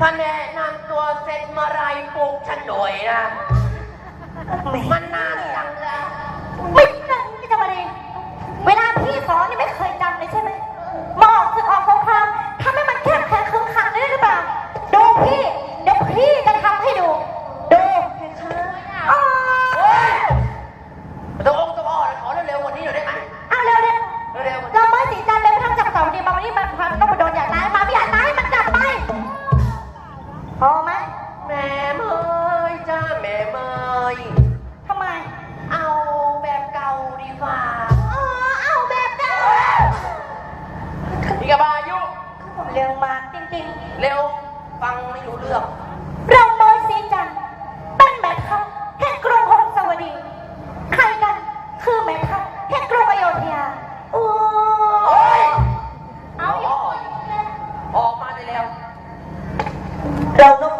ถ้าแนะนำตัวเซ็นมื่อไรปลุกฉันหน่อยนะ มันน่าจังเลยไม่จำไม่จำอะไรเวลาพี่สอนนี่ไม่เคยจำเลยใช่ไหมมอกศึกออกสงครามทำให้มันแคบแค่คึงขาดได้หรือเปล่า ดูพี่ เดี๋ยวพี่จะทำให้ดู แม่เมยจ้าแม่เมยทำไม เอาแบบเก่าดีกว่าอ๋อเอาแบบเดิมพี่กบายุเรื่องมากจริงเร็วฟังไม่รู้เรื่องๆเราเมยสีจันทร์เป็นแม่ทัพแห่งกรุงหงสาวดีใครกันคือแม่ทัพแห่งกรุงอโยธยาโอ้โอ้ยเอาอีกออกมาได้แล้ว เรานพดลเป็นแม่ทัพคนใหม่ให้เป็นดินอโ